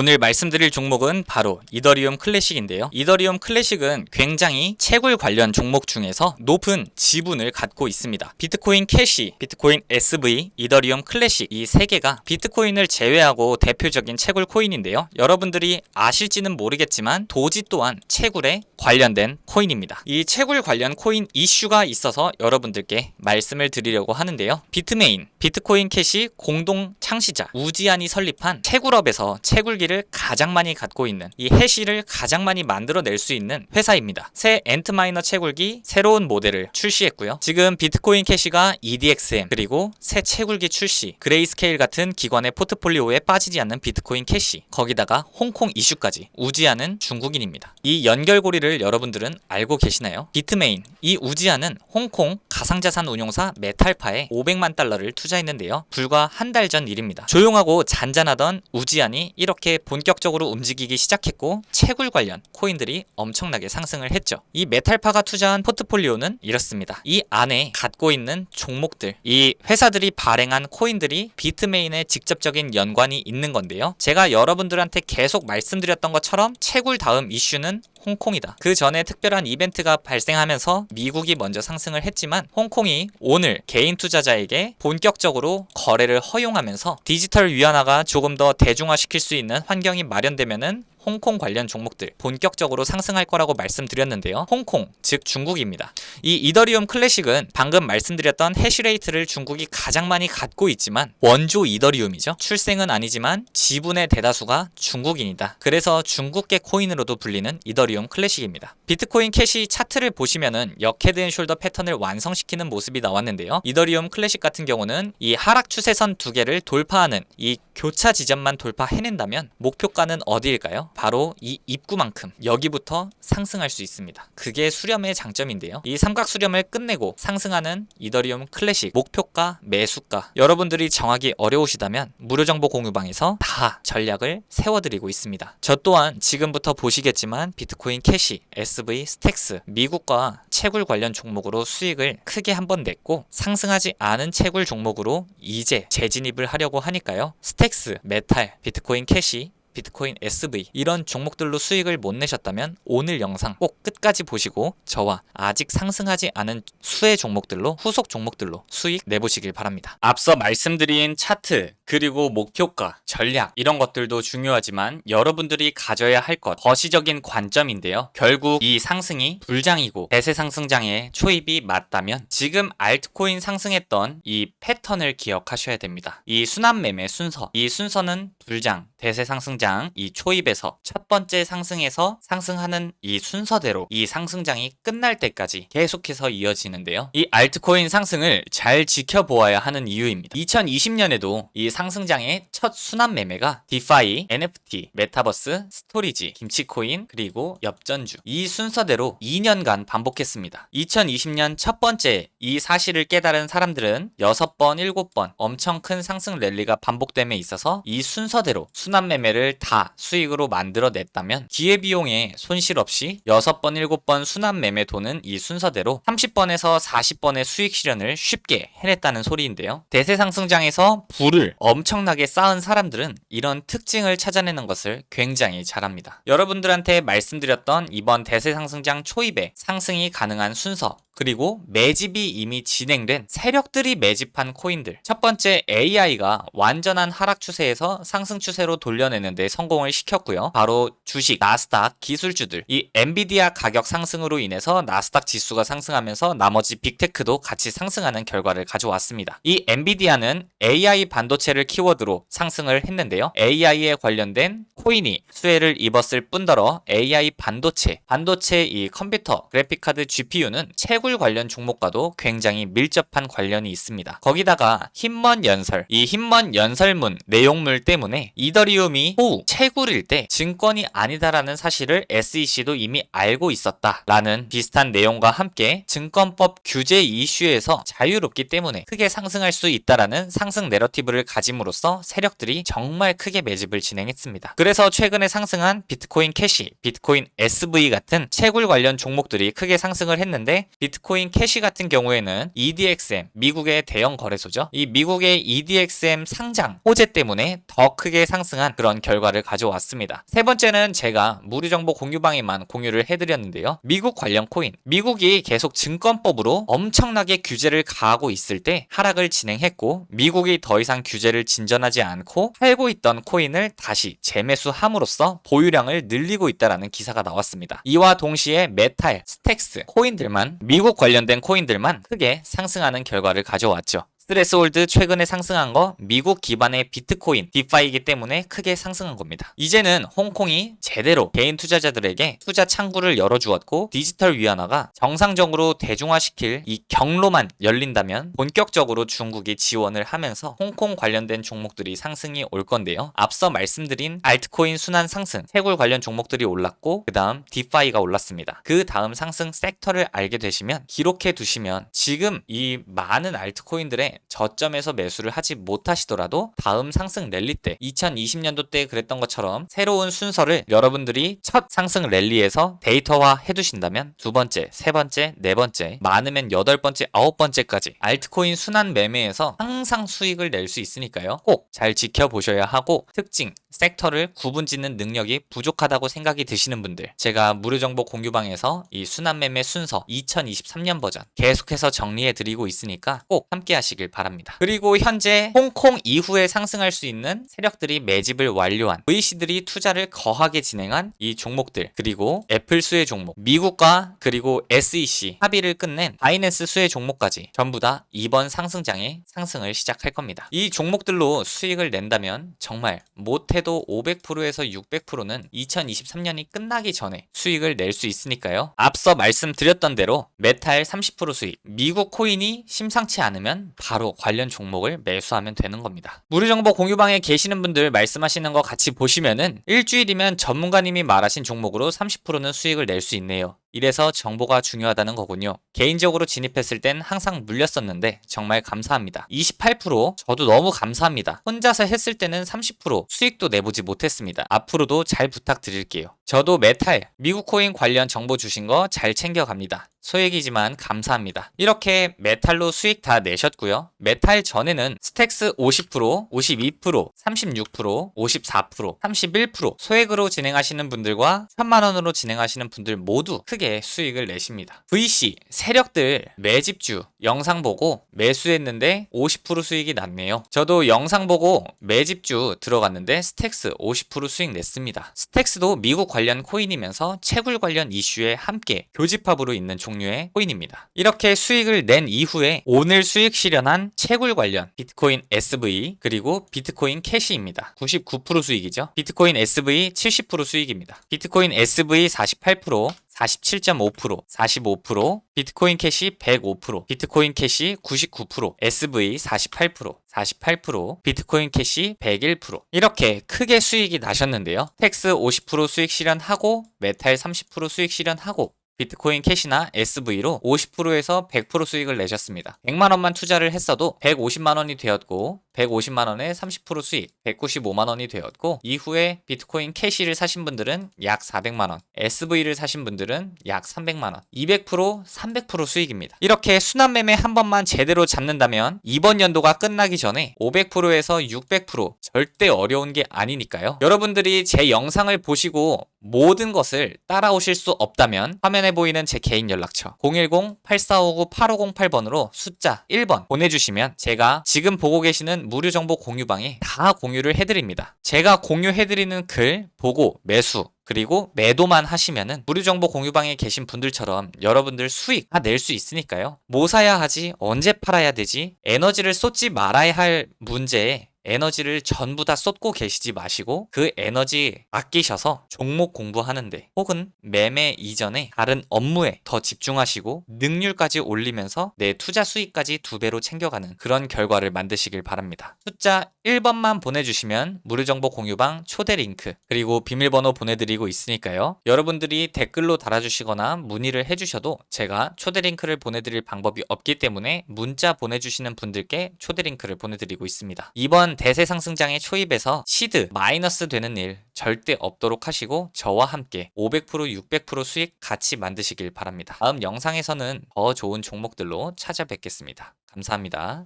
오늘 말씀드릴 종목은 바로 이더리움 클래식인데요. 이더리움 클래식은 굉장히 채굴 관련 종목 중에서 높은 지분을 갖고 있습니다. 비트코인 캐시, 비트코인 SV, 이더리움 클래식 이 세 개가 비트코인을 제외하고 대표적인 채굴 코인인데요. 여러분들이 아실지는 모르겠지만 도지 또한 채굴에 관련된 코인입니다. 이 채굴 관련 코인 이슈가 있어서 여러분들께 말씀을 드리려고 하는데요. 비트메인, 비트코인 캐시 공동 창시자 우지안이 설립한 채굴업에서 채굴기를 가장 많이 갖고 있는 이 해시를 가장 많이 만들어낼 수 있는 회사입니다. 새 엔트마이너 채굴기 새로운 모델을 출시했고요. 지금 비트코인 캐시가 EDXM 그리고 새 채굴기 출시 그레이스케일 같은 기관의 포트폴리오에 빠지지 않는 비트코인 캐시 거기다가 홍콩 이슈까지 우지안은 중국인입니다. 이 연결고리를 여러분들은 알고 계시나요? 비트메인 이 우지안은 홍콩 가상자산 운용사 메탈파에 500만 달러를 투자했는데요. 불과 한 달 전 일입니다. 조용하고 잔잔하던 우지안이 이렇게 본격적으로 움직이기 시작했고 채굴 관련 코인들이 엄청나게 상승을 했죠. 이 메탈파가 투자한 포트폴리오는 이렇습니다. 이 안에 갖고 있는 종목들, 이 회사들이 발행한 코인들이 비트메인에 직접적인 연관이 있는 건데요. 제가 여러분들한테 계속 말씀드렸던 것처럼 채굴 다음 이슈는 홍콩이다. 그 전에 특별한 이벤트가 발생하면서 미국이 먼저 상승을 했지만 홍콩이 오늘 개인 투자자에게 본격적으로 거래를 허용하면서 디지털 위안화가 조금 더 대중화시킬 수 있는 환경이 마련되면은 홍콩 관련 종목들 본격적으로 상승할 거라고 말씀드렸는데요. 홍콩, 즉 중국입니다. 이 이더리움 클래식은 방금 말씀드렸던 해시레이트를 중국이 가장 많이 갖고 있지만 원조 이더리움이죠. 출생은 아니지만 지분의 대다수가 중국인이다. 그래서 중국계 코인으로도 불리는 이더리움 클래식입니다. 비트코인 캐시 차트를 보시면은 역 헤드앤숄더 패턴을 완성시키는 모습이 나왔는데요. 이더리움 클래식 같은 경우는 이 하락 추세선 두 개를 돌파하는 이 교차 지점만 돌파해낸다면 목표가는 어디일까요? 바로 이 입구만큼 여기부터 상승할 수 있습니다. 그게 수렴의 장점인데요. 이 삼각 수렴을 끝내고 상승하는 이더리움 클래식 목표가 매수가 여러분들이 정하기 어려우시다면 무료 정보 공유방에서 다 전략을 세워드리고 있습니다. 저 또한 지금부터 보시겠지만 비트코인 캐시, SV, 스택스 미국과 채굴 관련 종목으로 수익을 크게 한번 냈고 상승하지 않은 채굴 종목으로 이제 재진입을 하려고 하니까요. 스택스, 메탈, 비트코인 캐시 비트코인 SV 이런 종목들로 수익을 못 내셨다면 오늘 영상 꼭 끝까지 보시고 저와 아직 상승하지 않은 수혜 종목들로 후속 종목들로 수익 내보시길 바랍니다. 앞서 말씀드린 차트 그리고 목표가 전략 이런 것들도 중요하지만 여러분들이 가져야 할 것 거시적인 관점인데요. 결국 이 상승이 불장이고 대세 상승장의 초입이 맞다면 지금 알트코인 상승했던 이 패턴을 기억하셔야 됩니다. 이 순환 매매 순서 이 순서는 불장 대세 상승장 이 초입에서 첫 번째 상승에서 상승하는 이 순서대로 이 상승장이 끝날 때까지 계속해서 이어지는데요. 이 알트코인 상승을 잘 지켜보아야 하는 이유입니다. 2020년에도 이 상승장의 첫 순환 매매가 디파이, NFT, 메타버스, 스토리지, 김치코인 그리고 엽전주 이 순서대로 2년간 반복했습니다. 2020년 첫 번째 이 사실을 깨달은 사람들은 6번, 7번 엄청 큰 상승 랠리가 반복됨에 있어서 이 순서대로 순환 매매를 다 수익으로 만들어냈다면 기회비용에 손실 없이 6번, 7번 순환 매매 도는 이 순서대로 30번에서 40번의 수익 실현을 쉽게 해냈다는 소리인데요. 대세 상승장에서 불을 엄청나게 쌓은 사람들은 이런 특징을 찾아내는 것을 굉장히 잘합니다. 여러분들한테 말씀드렸던 이번 대세 상승장 초입에 상승이 가능한 순서 그리고 매집이 이미 진행된 세력들이 매집한 코인들. 첫 번째 AI가 완전한 하락 추세에서 상승 추세로 돌려내는데 성공을 시켰고요. 바로 주식, 나스닥, 기술주들. 이 엔비디아 가격 상승으로 인해서 나스닥 지수가 상승하면서 나머지 빅테크도 같이 상승하는 결과를 가져왔습니다. 이 엔비디아는 AI 반도체를 키워드로 상승을 했는데요. AI에 관련된 코인이 수혜를 입었을 뿐더러 AI 반도체, 반도체 이 컴퓨터, 그래픽카드 GPU는 채굴 관련 종목과도 굉장히 밀접한 관련이 있습니다. 거기다가 힘먼 연설, 이 힘먼 연설문 내용물 때문에 이더리움이 호우 채굴일 때 증권이 아니다라는 사실을 SEC도 이미 알고 있었다라는 비슷한 내용과 함께 증권법 규제 이슈에서 자유롭기 때문에 크게 상승할 수 있다라는 상승 내러티브를 가짐으로써 세력들이 정말 크게 매집을 진행했습니다. 그래서 그래서 최근에 상승한 비트코인 캐시, 비트코인 SV 같은 채굴 관련 종목들이 크게 상승을 했는데 비트코인 캐시 같은 경우에는 EDXM, 미국의 대형 거래소죠. 이 미국의 EDXM 상장 호재 때문에 더 크게 상승한 그런 결과를 가져왔습니다. 세 번째는 제가 무료 정보 공유방에만 공유를 해드렸는데요. 미국 관련 코인. 미국이 계속 증권법으로 엄청나게 규제를 가하고 있을 때 하락을 진행했고 미국이 더 이상 규제를 진전하지 않고 팔고 있던 코인을 다시 재매 수함으로써 보유량을 늘리고 있다라는 기사가 나왔습니다. 이와 동시에 메탈, 스택스 코인들만 미국 관련된 코인들만 크게 상승하는 결과를 가져왔죠. 스트레스홀드 최근에 상승한 거 미국 기반의 비트코인 디파이기 때문에 크게 상승한 겁니다. 이제는 홍콩이 제대로 개인 투자자들에게 투자 창구를 열어주었고 디지털 위안화가 정상적으로 대중화시킬 이 경로만 열린다면 본격적으로 중국이 지원을 하면서 홍콩 관련된 종목들이 상승이 올 건데요. 앞서 말씀드린 알트코인 순환 상승, 채굴 관련 종목들이 올랐고 그 다음 디파이가 올랐습니다. 그 다음 상승 섹터를 알게 되시면 기록해 두시면 지금 이 많은 알트코인들의 저점에서 매수를 하지 못하시더라도 다음 상승 랠리 때 2020년도 때 그랬던 것처럼 새로운 순서를 여러분들이 첫 상승 랠리에서 데이터화 해두신다면 두 번째, 세 번째, 네 번째, 많으면 여덟 번째, 아홉 번째까지 알트코인 순환 매매에서 항상 수익을 낼 수 있으니까요. 꼭 잘 지켜보셔야 하고 특징, 섹터를 구분짓는 능력이 부족하다고 생각이 드시는 분들 제가 무료 정보 공유방에서 이 순환 매매 순서 2023년 버전 계속해서 정리해 드리고 있으니까 꼭 함께 하시길 바랍니다. 그리고 현재 홍콩 이후에 상승할 수 있는 세력들이 매집을 완료한 VC들이 투자를 거하게 진행한 이 종목들 그리고 애플 수혜 종목 미국과 그리고 SEC 합의를 끝낸 바이낸스 수혜 종목까지 전부 다 이번 상승장에 상승을 시작할 겁니다. 이 종목들로 수익을 낸다면 정말 못해 도 500%에서 600%는 2023년이 끝나기 전에 수익을 낼 수 있으니까요. 앞서 말씀드렸던 대로 메탈 30% 수익, 미국 코인이 심상치 않으면 바로 관련 종목을 매수하면 되는 겁니다. 무료 정보 공유방에 계시는 분들 말씀하시는 거 같이 보시면은 일주일이면 전문가님이 말하신 종목으로 30%는 수익을 낼 수 있네요. 이래서 정보가 중요하다는 거군요. 개인적으로 진입했을 땐 항상 물렸었는데 정말 감사합니다. 28% 저도 너무 감사합니다. 혼자서 했을 때는 30% 수익도 내보지 못했습니다. 앞으로도 잘 부탁드릴게요. 저도 메탈, 미국 코인 관련 정보 주신 거 잘 챙겨갑니다. 소액이지만 감사합니다. 이렇게 메탈로 수익 다 내셨고요. 메탈 전에는 스택스 50%, 52%, 36%, 54%, 31% 소액으로 진행하시는 분들과 1000만 원으로 진행하시는 분들 모두 크게 수익을 내십니다. VC 세력들 매집주 영상 보고 매수했는데 50% 수익이 났네요. 저도 영상 보고 매집주 들어갔는데 스택스 50% 수익 냈습니다. 스택스도 미국 관련 코인이면서 채굴 관련 이슈에 함께 교집합으로 있는 종 류의 코인입니다. 이렇게 수익을 낸 이후에 오늘 수익 실현한 채굴 관련 비트코인 SV 그리고 비트코인 캐시입니다. 99% 수익이죠. 비트코인 SV 70% 수익입니다. 비트코인 SV 48%, 47.5%, 45%, 비트코인 캐시 105%, 비트코인 캐시 99%, SV 48%, 48%, 비트코인 캐시 101%. 이렇게 크게 수익이 나셨는데요. 텍스 50% 수익 실현하고 메탈 30% 수익 실현하고 비트코인 캐시나 SV로 50%에서 100% 수익을 내셨습니다. 100만 원만 투자를 했어도 150만 원이 되었고 150만 원에 30% 수익 195만 원이 되었고 이후에 비트코인 캐시를 사신 분들은 약 400만 원, SV를 사신 분들은 약 300만 원, 200% 300% 수익입니다. 이렇게 순환 매매 한 번만 제대로 잡는다면 이번 연도가 끝나기 전에 500%에서 600% 절대 어려운 게 아니니까요. 여러분들이 제 영상을 보시고 모든 것을 따라오실 수 없다면 화면에 보이는 제 개인 연락처 010-8459-8508번으로 숫자 1번 보내주시면 제가 지금 보고 계시는 무료 정보 공유방에 다 공유를 해드립니다. 제가 공유해드리는 글 보고 매수 그리고 매도만 하시면은 무료 정보 공유방에 계신 분들처럼 여러분들 수익 다 낼 수 있으니까요. 뭐 사야 하지? 언제 팔아야 되지? 에너지를 쏟지 말아야 할 문제에 에너지를 전부 다 쏟고 계시지 마시고 그 에너지 아끼셔서 종목 공부하는데 혹은 매매 이전에 다른 업무에 더 집중하시고 능률까지 올리면서 내 투자 수익까지 두 배로 챙겨가는 그런 결과를 만드시길 바랍니다. 숫자 1번만 보내주시면 무료 정보 공유방 초대 링크 그리고 비밀번호 보내드리고 있으니까요. 여러분들이 댓글로 달아주시거나 문의를 해주셔도 제가 초대 링크를 보내드릴 방법이 없기 때문에 문자 보내주시는 분들께 초대 링크를 보내드리고 있습니다. 이번 이런 대세 상승장의 초입에서 시드 마이너스 되는 일 절대 없도록 하시고 저와 함께 500% 600% 수익 같이 만드시길 바랍니다. 다음 영상에서는 더 좋은 종목들로 찾아뵙겠습니다. 감사합니다.